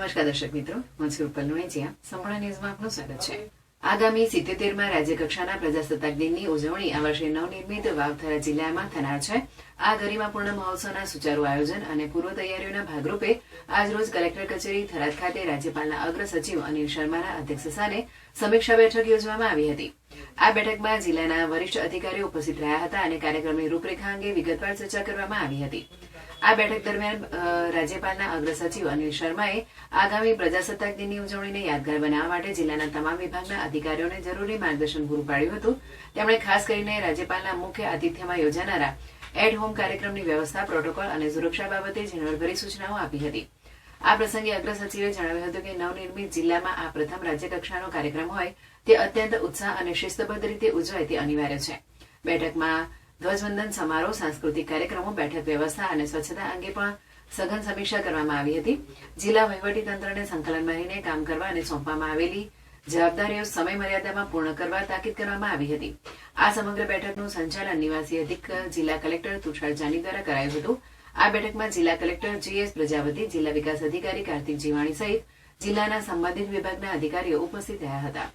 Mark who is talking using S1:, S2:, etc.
S1: નમસ્કાર દર્શક મિત્રો, હું છું સંપૂર્ણ ન્યૂઝમાં આપનું સ્વાગત છે. આગામી સિત્તેતેરમાં રાજ્યકક્ષાના પ્રજાસત્તાક દિનની ઉજવણી આ વર્ષે નવનિર્મિત વાવથરા જિલ્લામાં થનાર છે. આ ગરિમાપૂર્ણ મહોત્સવના સુચારુ આયોજન અને પૂર્વ તૈયારીઓના ભાગરૂપે આજરોજ કલેક્ટર કચેરી થરાદ ખાતે રાજ્યપાલના અગ્ર સચિવ અનિલ શર્માના અધ્યક્ષસ્થાને સમીક્ષા બેઠક યોજવામાં આવી હતી. આ બેઠકમાં જિલ્લાના વરિષ્ઠ અધિકારીઓ ઉપસ્થિત રહ્યા હતા અને કાર્યક્રમની રૂપરેખા અંગે વિગતવાર ચર્ચા કરવામાં આવી હતી. આ બેઠક દરમિયાન રાજ્યપાલના અગ્ર સચિવ અનિલ શર્માએ આગામી પ્રજાસત્તાક દિનની ઉજવણીને યાદગાર બનાવવા માટે જિલ્લાના તમામ વિભાગના અધિકારીઓને જરૂરી માર્ગદર્શન પૂરું પાડ્યું હતું. તેમણે ખાસ કરીને રાજ્યપાલના મુખ્ય આતિથ્યમાં યોજાનારા એટ હોમ કાર્યક્રમની વ્યવસ્થા, પ્રોટોકોલ અને સુરક્ષા બાબતે ઝીણવટભરી સૂચનાઓ આપી હતી. આ પ્રસંગે અગ્ર સચિવે જણાવ્યું હતું કે નવનિર્મિત જિલ્લામાં આ પ્રથમ રાજ્યકક્ષાનો કાર્યક્રમ હોય તે અત્યંત ઉત્સાહ અને શિસ્તબદ્ધ રીતે ઉજવાય તે અનિવાર્ય છે. બેઠકમાં ધ્વજવંદન સમારોહ, સાંસ્કૃતિક કાર્યક્રમો, બેઠક વ્યવસ્થા અને સ્વચ્છતા અંગે પણ સઘન સમીક્ષા કરવામાં આવી હતી. જિલ્લા વહીવટી તંત્રને સંકલનમાં રહીને કામ કરવા અને સોંપવામાં આવેલી જવાબદારીઓ સમય મર્યાદામાં પૂર્ણ કરવા તાકીદ કરવામાં આવી હતી. આ સમગ્ર બેઠકનું સંચાલન નિવાસી અધિક જિલ્લા કલેક્ટર તુષાર જાની દ્વારા કરાયું હતું. આ બેઠકમાં જિલ્લા કલેક્ટર જીએસ પ્રજાપતિ, જિલ્લા વિકાસ અધિકારી કાર્તિક જીવાણી સહિત જિલ્લાના સંબંધિત વિભાગના અધિકારીઓ ઉપસ્થિત રહ્યા હતા.